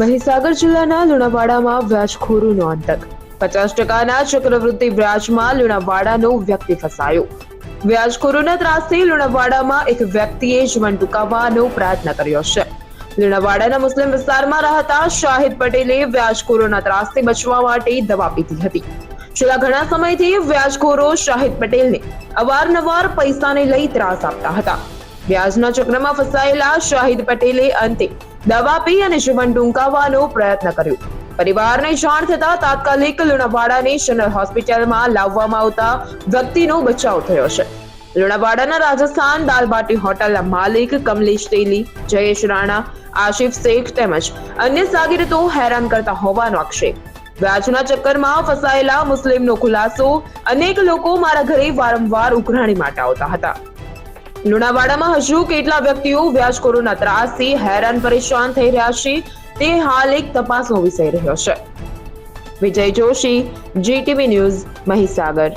મહીસાગર જિલ્લાના લુણાવાડામાં વ્યાજખોરોનો આતંક. પચાસ ટકાના ચક્રવૃદ્ધિ વ્યાજમાં લુણાવાડાનો વ્યક્તિ ફસાયો. વ્યાજખોરોના ત્રાસથી લુણાવાડામાં એક વ્યક્તિએ જીવન ટૂંકાવવાનો પ્રયત્ન કર્યો છે. લુણાવાડાના મુસ્લિમ વિસ્તારમાં રહેતા શાહિદ પટેલે વ્યાજખોરોના ત્રાસથી બચવા માટે દવા પીધી હતી. છેલ્લા ઘણા સમયથી વ્યાજખોરો શાહિદ પટેલને અવારનવાર પૈસાને લઈ ત્રાસ આપતા હતા. વ્યાજના ચક્રમાં ફસાયેલા શાહિદ પટેલે અંતે દવા પી અને જીવન ટૂંકાવવાનો પ્રયત્ન કર્યો. પરિવારને જાણ થતા તાત્કાલિક લુણાવાડાની જનરલ હોસ્પિટલમાં લાવવામાં આવતા વ્યક્તિનો બચાવ થયો છે. લુણાવાડાના રાજસ્થાન દાલબાટી હોટલના માલિક કમલેશ તેલી, જયેશ રાણા, આશિફ શેખ તેમજ અન્ય સાગીરતો હેરાન કરતા હોવાનો આક્ષેપ. વ્યાજના ચક્કરમાં ફસાયેલા મુસ્લિમનો ખુલાસો અનેક લોકો મારા ઘરે વારંવાર ઉઘરાણી માટે આવતા હતા. લુણાવાડામાં હજુ કેટલા વ્યક્તિઓ વ્યાજખોરોના ત્રાસથી હેરાન પરેશાન થઈ રહ્યા છે, તે હાલ એક તપાસનો વિષય રહ્યો છે. Vijay Joshi, GTV news Mahisagar.